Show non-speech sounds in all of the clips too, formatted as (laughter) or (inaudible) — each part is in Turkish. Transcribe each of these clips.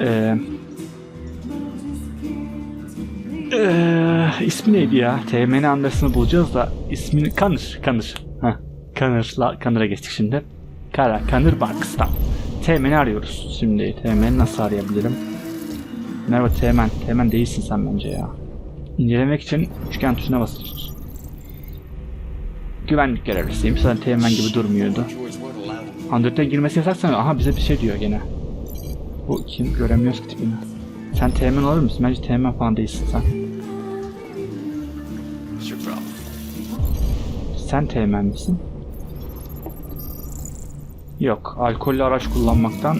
Ee, ee, ismi neydi ya? TMN Anderson'ı bulacağız da ismini Kanır, Kanır. Heh, Kanır'la Kanır'a geçtik şimdi. Kara, Kanır Barks'tan. TMN'i arıyoruz şimdi. TMN'i nasıl arayabilirim? Merhaba Teğmen. Teğmen değilsin sen bence ya. İncelemek için üçgen tuşuna tut. Güvenlik görevlisiyim. Zaten Teğmen gibi durmuyordu. Android'e girmesi yasak sanıyor. Aha bize bir şey diyor gene. Bu kim? Göremiyoruz ki tipini. Sen Teğmen olur musun? Bence Teğmen falan değilsin sen. Sen Teğmen misin? Yok. Alkollü araç kullanmaktan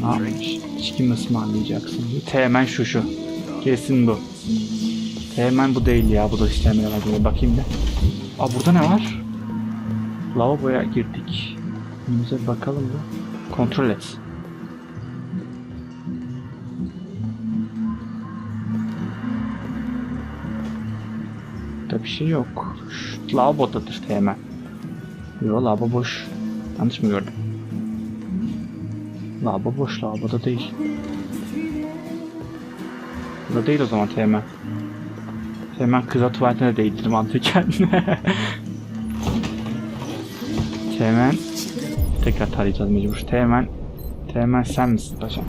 ne yapmış? İçki mi ısmarlayacaksın? Teğmen şu şu. Kesin bu. Teğmen bu değil ya. Bu da Teğmen herhalde. Bakayım da. Aa burada ne var? Lavaboya girdik. Bir bakalım da. Kontrol et. Burada bir şey yok. Şu lavabodadır Teğmen. Yo lavabo boş. Yanlış mı gördüm? Lavabo boş, lavaboda değil. Burada değil o zaman Teğmen. Teğmen kıza tuvaletine değdirdim mantıken. (laughs) Teğmen tekrar tarayacağız mecbur. Teğmen Teğmen sen misin paşam?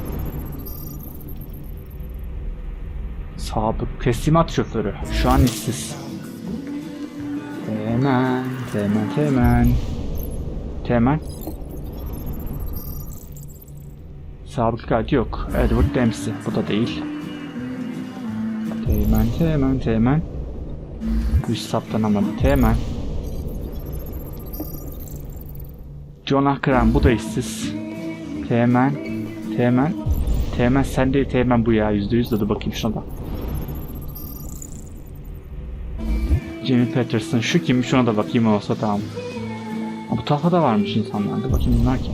Sabık teslimat şoförü. Şu an işsiz. Teğmen, Teğmen, Teğmen. Teğmen. Sabık kaydı yok. Edward Dempsey. Bu da değil. Teğmen, Teğmen, Teğmen. İş saptanamadı. Teğmen. John Akran. Bu da işsiz. Teğmen. Teğmen. Teğmen sen değil Teğmen bu ya. Yüzde yüz dedi bakayım şuna da. Jimmy Patterson. Şu kim? Şuna da bakayım olsa tamam. Ha, bu tarafa da varmış insanlarda. Bakayım bunlar kim?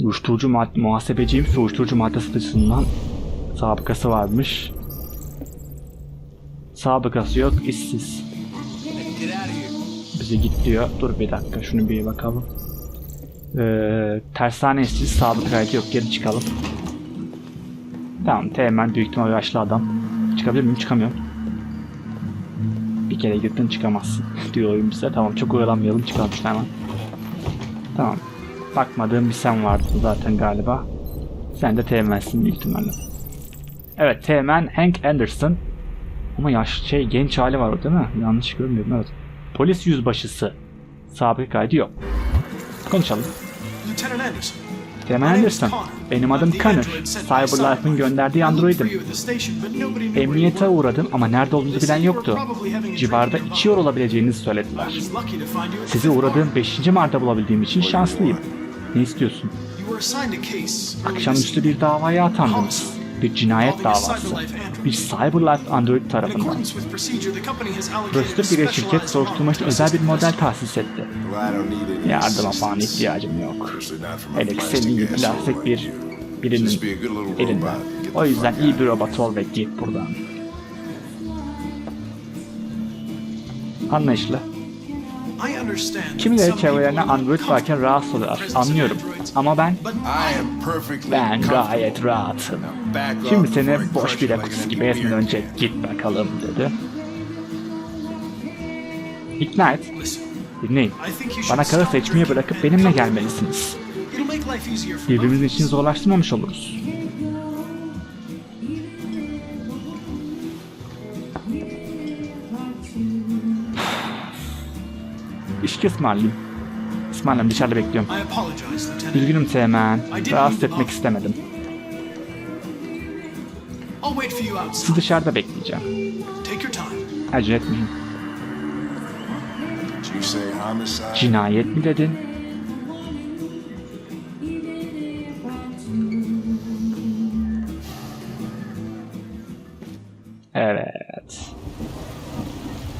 Uyuşturucu madde, muhasebeciymiş ve uyuşturucu madde satıcısından sabıkası varmış. Sabıkası yok, işsiz. Bize git diyor. Dur bir dakika şunu bir bakalım. Ee, tersane işsiz, sabıkaydı yok. Geri çıkalım. Tamam, Teğmen büyük ihtimal yaşlı adam. Çıkabilir miyim? Çıkamıyorum. Bir kere girdin çıkamazsın (laughs) diyor oyun bize. Tamam çok oyalanmayalım çıkalım işte hemen. Tamam. Bakmadığım bir sen vardı zaten galiba. Sen de Teğmen'sin büyük ihtimalle. Evet Teğmen Hank Anderson. Ama yaş şey genç hali var orada değil mi? Yanlış görmüyorum evet. Polis yüzbaşısı. Sabık kaydı yok. Konuşalım. Lieutenant Anderson. Teğmen Anderson. Benim adım Connor. Cyberlife'ın gönderdiği androidim. Emniyete uğradım ama nerede olduğunuzu bilen yoktu. Civarda içiyor olabileceğinizi söylediler. Sizi uğradığım 5. Mart'ta bulabildiğim için şanslıyım. Ne istiyorsun? Akşamüstü bir davaya atandınız. Bir cinayet davası. Bir Cyberlife Android tarafından. Prosedür bir şirket soruşturma için özel bir model tahsis etti. Yardıma falan ihtiyacım yok. Ki senin gibi plastik bir birinin elinden. O yüzden iyi bir robot ol ve git buradan. Anlayışlı. Kimileri çevrelerine Android varken rahatsız oluyorlar. Anlıyorum. Ama ben, ben gayet rahatım. Şimdi seni boş bir kutusu gibi ezmeden önce git bakalım dedi. İkna et. Dinleyin. Bana karı seçmeyi bırakıp benimle gelmelisiniz. Birbirimizin için zorlaştırmamış oluruz. İşki ısmarlayayım. Ismarlayayım dışarıda bekliyorum. Üzgünüm Teğmen. Rahatsız etmek istemedim. Sizi dışarıda bekleyeceğim. Acele etmeyin. Cinayet mi dedin?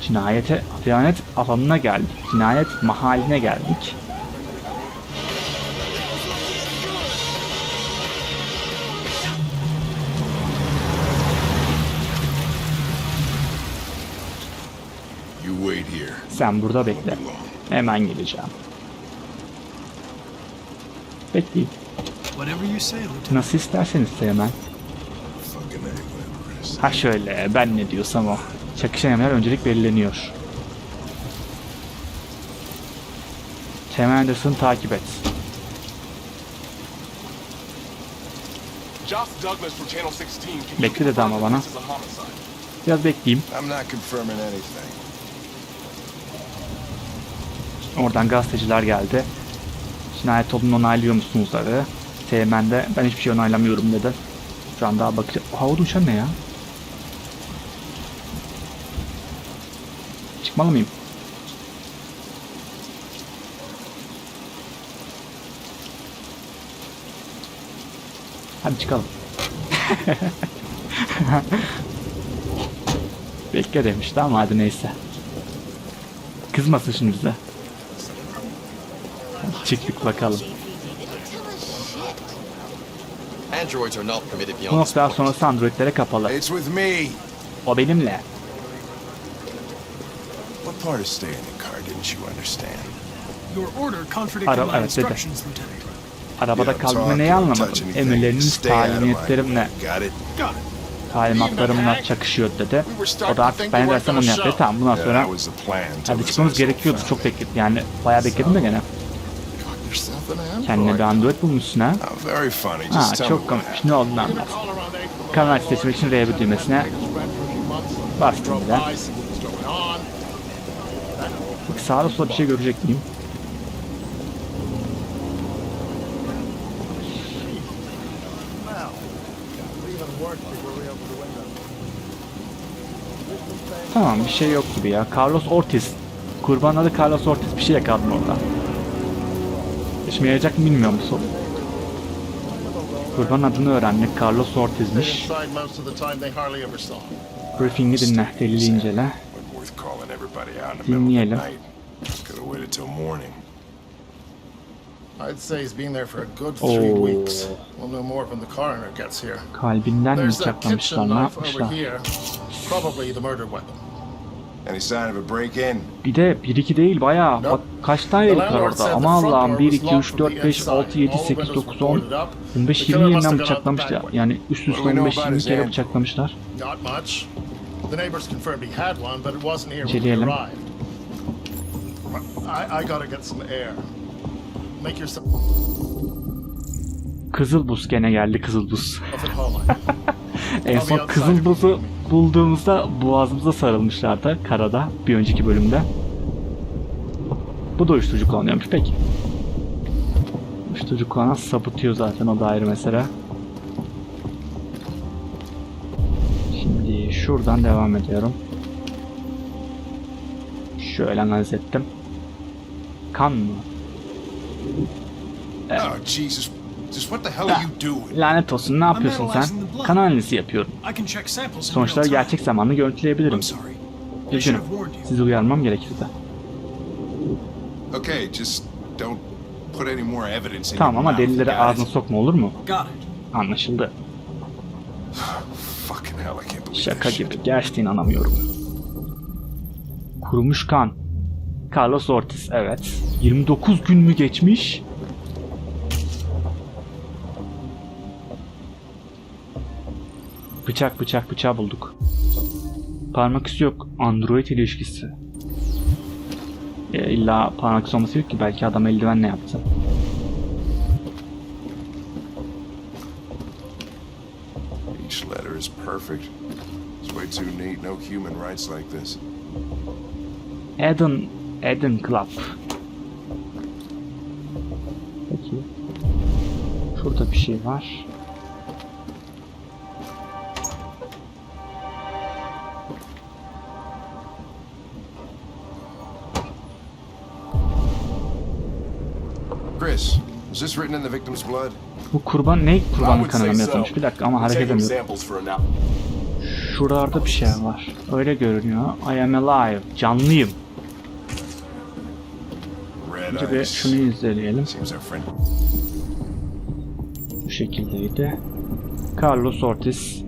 Cinayete, cinayet alanına geldik. Cinayet mahalline geldik. You wait here. Sen burada bekle. Hemen geleceğim. Bekleyin. Nasıl isterseniz is. Ha şöyle ben ne diyorsam o. Çakışan yerler öncelik belirleniyor. Sam Anderson'ı takip et. Josh Douglas from Channel 16. Can you Bekle dedi ama bana. Biraz bekleyeyim. Oradan gazeteciler geldi. Cinayet toplumunu onaylıyor musunuz dedi. Teğmen de ben hiçbir şey onaylamıyorum dedi. Şu an daha bakacağım. Havada uçan ne ya? Çıkmalı mıyım? Hadi çıkalım. (laughs) Bekle demişti ama hadi neyse. Kızmasın şimdi bize. Çıktık bakalım. Bu noktadan sonrası androidlere kapalı. O benimle. Part of staying in the car didn't you understand? Your order contradicted Ara- my evet, dedi. instructions, Lieutenant. Arabada talk, neyi anlamadım. Emirleriniz, my talimatlarımla, çakışıyor dedi. O da artık ben ne dersem onu yaptı. Tamam bundan sonra hadi çıkmamız gerekiyordu. Çok bekledim. Yani bayağı bekledim de gene. Kendine bir android bulmuşsun ha. Oh. Ha çok komik. Ne olduğunu anlat. Kanal seçmek için R1 düğmesine bastım bile. Sağda solda bir şey görecek miyim? Tamam bir şey yok gibi ya. Carlos Ortiz. Kurban adı Carlos Ortiz. Bir şey yakaladım orada. İşime yarayacak mı bilmiyorum bu. Kurban adını öğrendik. Carlos Ortiz'miş. Briefing'i dinle. Delili incele. Dinleyelim. The have till morning. I'd say he's been there for a good three Oh. weeks. We'll know more when the coroner gets here. Kalbinden mi There's that bıçaklamışlar? kitchen Ne knife over yapmışlar? here. Probably the murder weapon. Any sign of a break-in? Bir de 1-2 değil bayağı. Bak kaç tane var orada. Ama Allah'ım 1, 2, 3, 4, 5, 6, 7, 8, 9, 10, 15, 20 yerinden bıçaklamış ya. Yani üst üste 15-20 kere bıçaklamışlar. Not much. The neighbors confirmed he had one, but it wasn't here when we İnceleyelim. arrived. I, I gotta get some air. Make yourself Kızıl buz gene geldi kızıl buz. at home. (laughs) En son kızıl buzu bulduğumuzda boğazımıza sarılmışlardı karada bir önceki bölümde. Bu da uyuşturucu kullanıyormuş peki. Uyuşturucu kullanan sapıtıyor zaten o da ayrı mesele. Şimdi şuradan devam ediyorum. Şöyle analiz ettim. Kan? Oh, Jesus. Just what the hell are you doing? Lanet olsun ne yapıyorsun sen? Kan analizi yapıyorum. Sonuçları gerçek zamanlı görüntüleyebilirim. Üzgünüm. Sizi uyarmam gerekirdi. Okay, just don't put any more evidence in Tamam ama delilleri ağzına sokma olur mu? Anlaşıldı. (sighs) Şaka gibi. Gerçekten inanamıyorum. Kurumuş kan. Carlos Ortiz evet. 29 gün mü geçmiş? Bıçak bıçak bıçağı bulduk. Parmak izi yok. Android ilişkisi. E, illa parmak izi olması yok ki. Belki adam eldivenle yaptı. Each letter is perfect. It's way too neat. No human writes like this. Eden, Eden Club. Peki. Şurada bir şey var. Chris, is this written in the victim's blood? Bu kurban ne say kanına mı yazılmış? Bir dakika ama hareket edemiyorum. Şuralarda bir şey var. Öyle görünüyor. I am alive. Canlıyım. Önce bir şunu izleyelim. Bu şekildeydi. Carlos Ortiz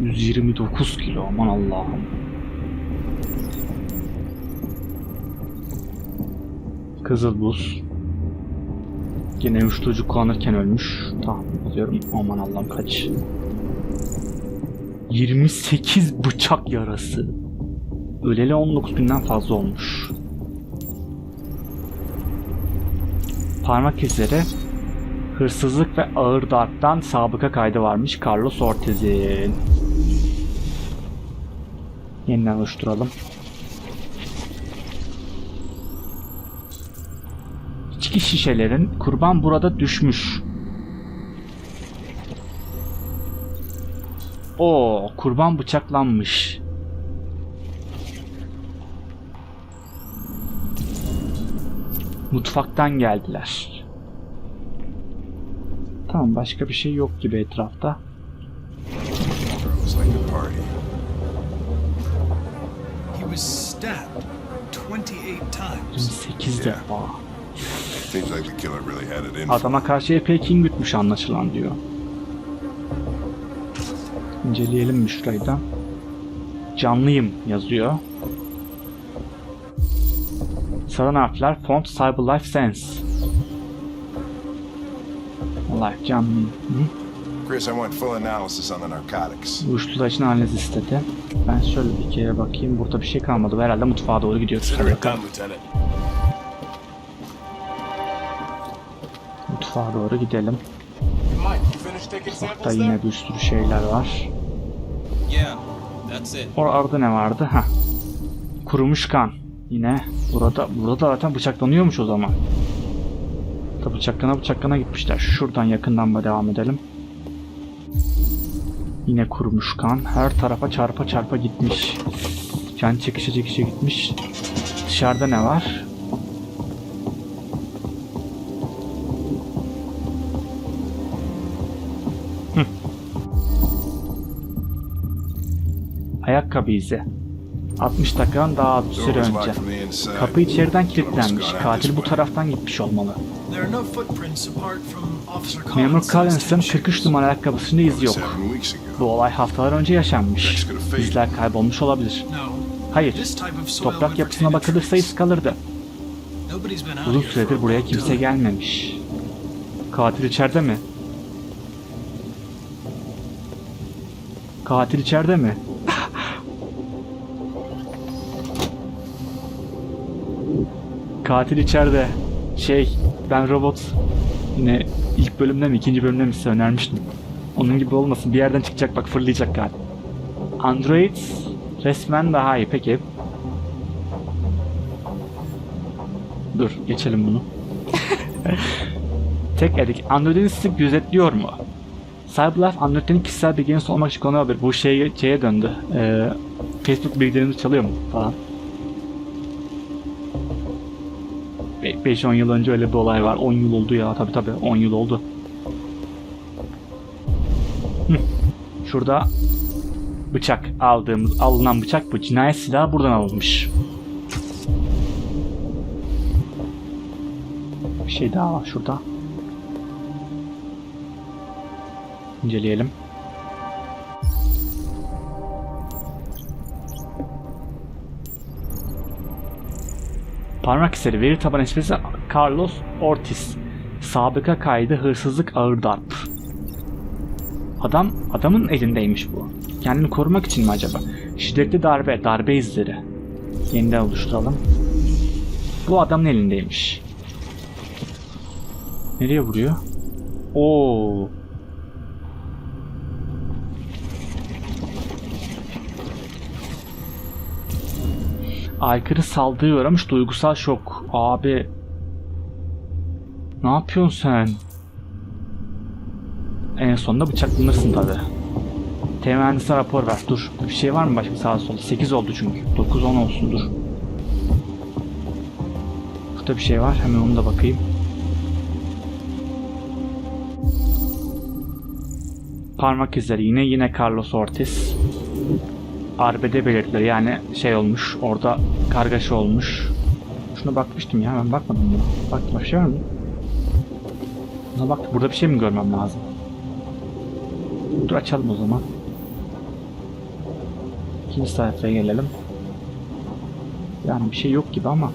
129 kilo aman Allah'ım. Kızıl buz. Yine uyuşturucu kullanırken ölmüş. Tahmin ediyorum. Aman Allah'ım kaç. 28 bıçak yarası. Öleli 19 binden fazla olmuş. Parmak izleri hırsızlık ve ağır darptan sabıka kaydı varmış Carlos Ortiz'in. Yeniden oluşturalım. İçki şişelerin kurban burada düşmüş. O kurban bıçaklanmış. Mutfaktan geldiler. Tamam başka bir şey yok gibi etrafta. It was like a party. He was stabbed 28 times. 8 defa. Seems like the killer really had it in. Adama karşı epey kin gütmüş anlaşılan diyor. İnceleyelim mi şurayı da. Canlıyım yazıyor. Saran harfler font Cyberlife Sense. Life canlıyım. Hı? Chris, I want full analysis on the narcotics. Uyuşturucu için analiz istedi. Ben şöyle bir kere bakayım. Burada bir şey kalmadı. Herhalde mutfağa doğru gidiyoruz. Hadi bakalım. Mutfağa doğru gidelim. Mutfakta yine bir sürü şeyler var. Orada ne vardı? Ha. Kurumuş kan. Yine burada burada da zaten bıçaklanıyormuş o zaman. Da bıçaklana bıçaklana gitmişler. Şuradan yakından mı devam edelim? Yine kurumuş kan. Her tarafa çarpa çarpa gitmiş. Can çekişe çekişe gitmiş. Dışarıda ne var? Hı. Ayakkabı izi. 60 dakikadan daha az bir Door süre önce. locked from the inside. Kapı içeriden kilitlenmiş. Katil bu taraftan gitmiş olmalı. There are no footprints apart from Officer Memur Collins'ın tennis 43 shoes. numara ayakkabısında iz yok. Bu olay haftalar önce yaşanmış. İzler kaybolmuş olabilir. No. Hayır. Toprak yapısına bakılırsa iz kalırdı. Uzun süredir buraya kimse gelmemiş. Katil içeride mi? Katil içeride mi? Katil içeride. Şey, ben robot yine ilk bölümde mi ikinci bölümde mi size önermiştim. Onun gibi olmasın. Bir yerden çıkacak bak fırlayacak katil. Android resmen daha iyi. Peki. Dur geçelim bunu. (laughs) Tek edik. Android'in sizi gözetliyor mu? Cyberlife Android'in kişisel bilgilerini sormak için konu haber. Bu şeye, şeye döndü. Ee, Facebook bilgilerimizi çalıyor mu falan. 5-10 yıl önce öyle bir olay var. 10 yıl oldu ya. Tabi tabi 10 yıl oldu. Şurada bıçak aldığımız alınan bıçak bu. Cinayet silahı buradan alınmış. Bir şey daha var şurada. İnceleyelim. Parmak izleri veri taban esprisi Carlos Ortiz. Sabıka kaydı hırsızlık ağır darp. Adam adamın elindeymiş bu. Kendini korumak için mi acaba? Şiddetli darbe, darbe izleri. Yeniden oluşturalım. Bu adamın elindeymiş. Nereye vuruyor? Oo. Aykırı saldırıya uğramış duygusal şok. Abi. Ne yapıyorsun sen? En sonunda bıçaklanırsın tabi. Temennise rapor ver. Dur. Bir şey var mı başka sağa sola? 8 oldu çünkü. 9 10 olsun dur. Burada bir şey var. Hemen onu da bakayım. Parmak izleri yine yine Carlos Ortiz. Arbede belirtileri yani şey olmuş orada kargaşa olmuş. Şuna bakmıştım ya ben bakmadım buna. Bak başka şey var mı? Buna bak burada bir şey mi görmem lazım? Dur açalım o zaman. İkinci sayfaya gelelim. Yani bir şey yok gibi ama.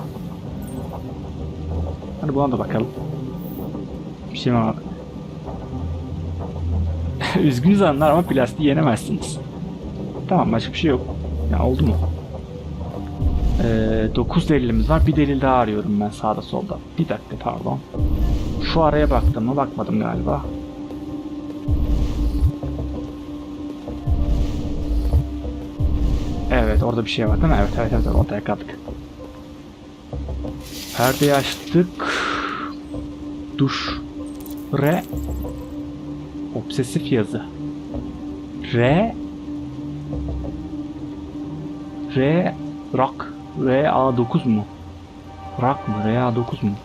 Hadi buna da bakalım. Bir şey mi var? (laughs) Üzgünüz hanımlar ama plastiği yenemezsiniz. Tamam başka bir şey yok. Ya oldu mu? Ee, 9 delilimiz var. Bir delil daha arıyorum ben sağda solda. Bir dakika pardon. Şu araya baktım mı? Bakmadım galiba. Evet orada bir şey var değil mi? Evet evet evet ortaya kaldık. Perdeyi açtık. Duş. Re. Obsesif yazı. R. R. Rock. RA9 mu? Rock mı? RA9 mu?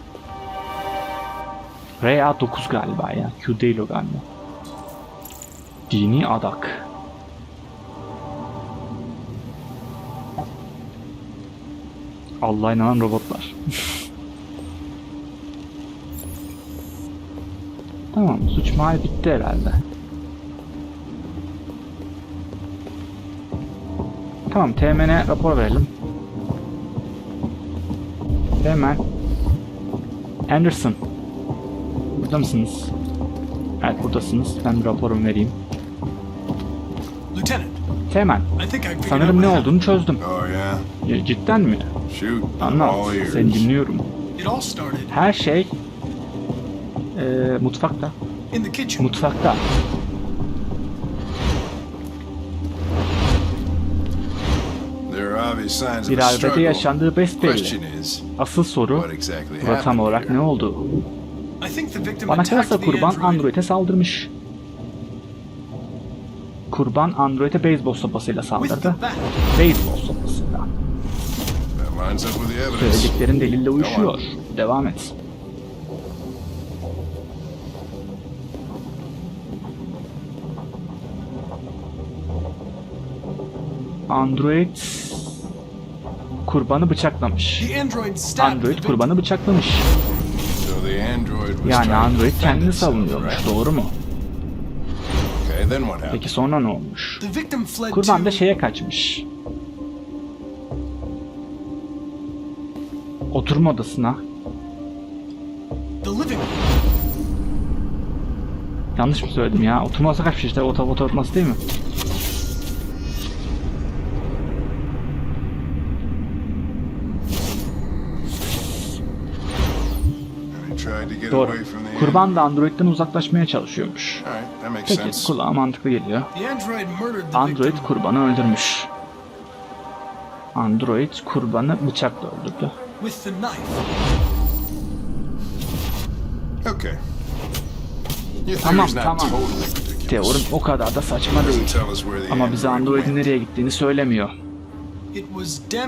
RA9 galiba ya. Q değil o galiba. Dini adak. Allah'a inanan robotlar. (laughs) tamam, suç mahalli bitti herhalde. Tamam, TMN'e rapor verelim. Hemen. Anderson. Burada mısınız? Evet buradasınız. Ben bir raporumu vereyim. Lieutenant, Teğmen, sanırım ne olduğunu çözdüm. Oh, yeah? Ya, Cidden mi? Shoot. Anlat. Seni dinliyorum. Her şey eee, mutfakta. Mutfakta. Bir arbede yaşandığı besbelli. Asıl soru burada tam olarak ne oldu? Bana kalırsa kurban android. Android'e saldırmış. Kurban Android'e beyzbol sopasıyla saldırdı. Beyzbol sopasıyla. Söylediklerin delille uyuşuyor. Devam et. Android kurbanı bıçaklamış. Android kurbanı bıçaklamış. Yani Android kendini savunuyormuş. Doğru mu? Peki sonra ne olmuş? Kurban da şeye kaçmış. Oturma odasına. Yanlış mı söyledim ya? Oturma odası kaçmış işte. Oto oturması değil mi? Doğru. Kurban da Android'den uzaklaşmaya çalışıyormuş. Peki kulağa mantıklı geliyor. Android kurbanı öldürmüş. Android kurbanı bıçakla öldürdü. Okay. Tamam, tamam. Teorim o kadar da saçma değil. Ama bize android Android'in nereye gittiğini söylemiyor.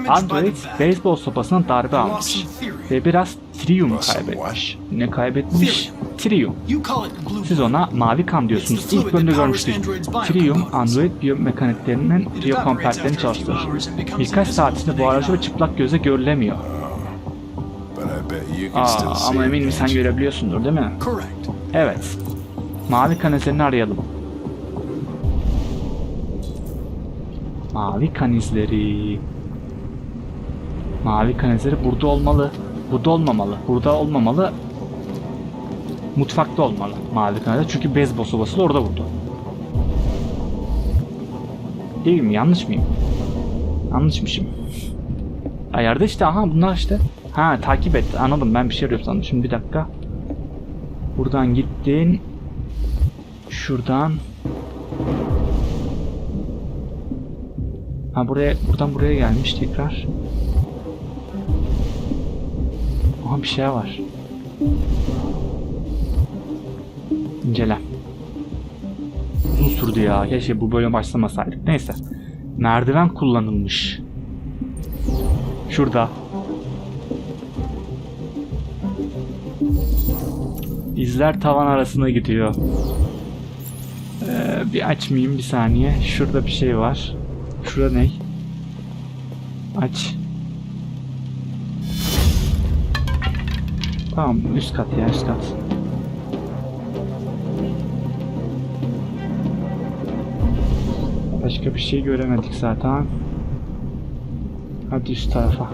Android beyzbol sopasına darbe almış. Ve biraz triyum kaybetmiş. Ne kaybetmiş? Triyum. Siz ona mavi kan diyorsunuz. İlk bölümde görmüştük. Triyum. Android biyomekaniklerinin few çalıştırır. Birkaç saat içinde buharlaşır ve çıplak göze görülemiyor. Aa, ama eminim sen görebiliyorsundur değil mi? Evet. Mavi kan izlerini arayalım. Mavi kan izleri. Mavi kan izleri burada olmalı. Burada olmamalı. Burada olmamalı. Mutfakta olmalı mavi kan izleri. Çünkü beyzbol sopası da orada vurdu. Değil mi? Yanlış mıyım? Yanlışmışım. Ayarda işte aha bunlar işte. Ha takip et. Anladım ben bir şey arıyorum sandım. Şimdi bir dakika. Buradan gittin. Şuradan. Ha buraya buradan buraya gelmiş tekrar. Aha bir şey var. İncele. Uzun sürdü ya. Keşke bu bölüm başlamasaydık. Neyse. Merdiven kullanılmış. Şurada. İzler tavan arasına gidiyor. Ee, bir açmayayım bir saniye. Şurada bir şey var. Şura ne? Aç. Tamam üst kat ya üst kat. Başka bir şey göremedik zaten. Hadi üst tarafa.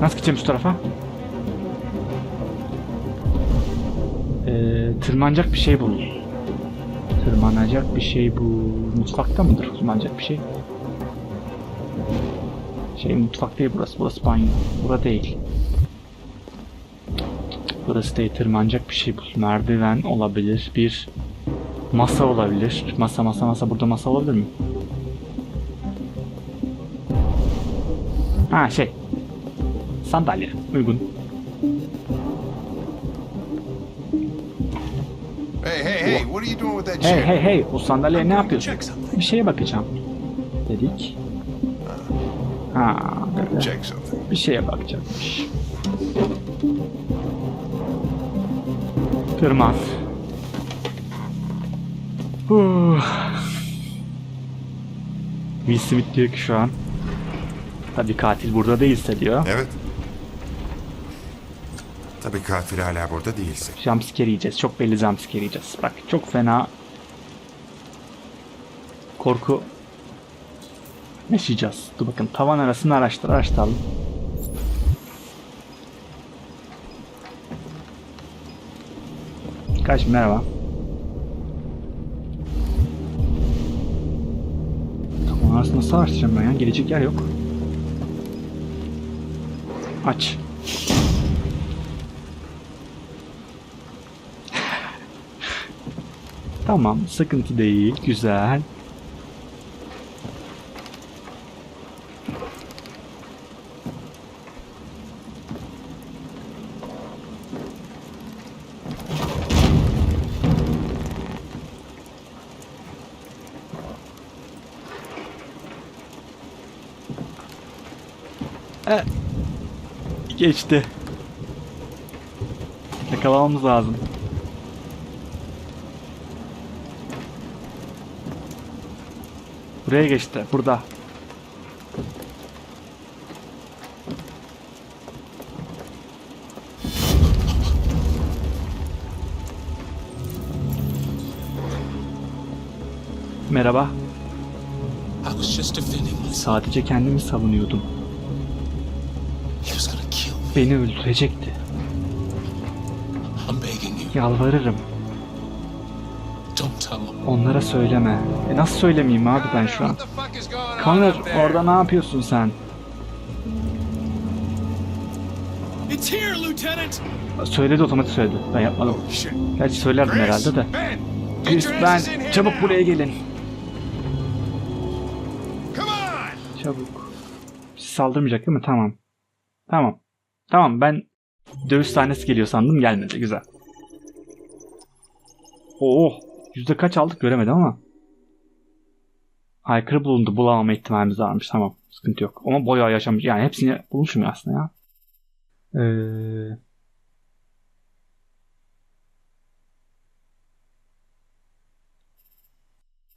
Nasıl gideceğim üst tarafa? Ee, tırmanacak bir şey buldum. Tırmanacak bir şey bu. Mutfakta mıdır tırmanacak bir şey? Şey mutfak değil burası. Burası banyo. Bura değil. Burası değil. Tırmanacak bir şey bul. Merdiven olabilir. Bir masa olabilir. Masa masa masa. Burada masa olabilir mi? Ha şey. Sandalye. Uygun. What are you doing with that Hey chair? hey hey. O sandalyeye ne yapıyorsun? Check something. Bir şeye bakacağım. Dedik. Ha. Check something. Bir şeye bakacakmış. Tırman. Huh. Will Smith diyor ki şu an. Tabii katil burada değilse diyor. Evet. Tabii katil hala burada değilse. Jumpscare yiyeceğiz. Çok belli jumpscare yiyeceğiz. Bak çok fena korku yaşayacağız. Dur bakın tavan arasını araştır araştıralım. Kaç merhaba. Tavan arasını nasıl araştıracağım ben ya? Gelecek yer yok. Aç. Tamam, sıkıntı değil. Güzel. E, geçti. Yakalamamız lazım. Buraya geçti. Burada. Merhaba. Sadece kendimi savunuyordum. Beni öldürecekti. Yalvarırım. Don't tell him. Onlara söyleme. E nasıl söylemeyeyim abi ben şu an? Connor orada ne yapıyorsun sen? It's here, Lieutenant. Söyledi otomatik söyledi. Ben yapmadım. Oh. Gerçi söylerdim Chris, herhalde de. Chris ben çabuk buraya gelin. Come on! Çabuk. Saldırmayacak değil mi? Tamam. Tamam. Tamam ben dövüş sahnesi geliyor sandım gelmedi. Güzel. Oo, yüzde kaç aldık göremedim ama. Aykırı bulundu. Bulamama ihtimalimiz varmış. Tamam. Sıkıntı yok. Ama bayağı yaşamış. Yani hepsini bulmuşum ya aslında ya. Ee...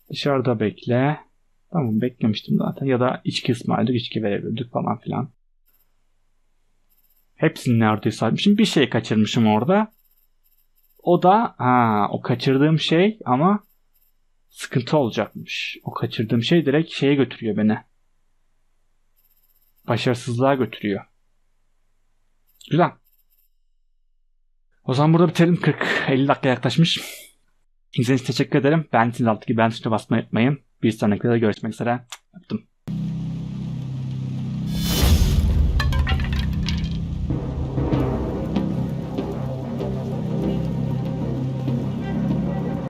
Dışarıda bekle. Tamam beklemiştim zaten. Ya da içki ısmarladık, içki verebilirdik falan filan. Hepsini neredeyse almışım. Bir şey kaçırmışım orada. O da ha, o kaçırdığım şey ama sıkıntı olacakmış. O kaçırdığım şey direkt şeye götürüyor beni. Başarısızlığa götürüyor. Güzel. O zaman burada bitirelim. 40-50 dakika yaklaşmış. İzlediğiniz için teşekkür ederim. Beğendiyseniz alttaki beğen tuşuna basmayı unutmayın. Bir sonraki videoda görüşmek üzere. Öptüm.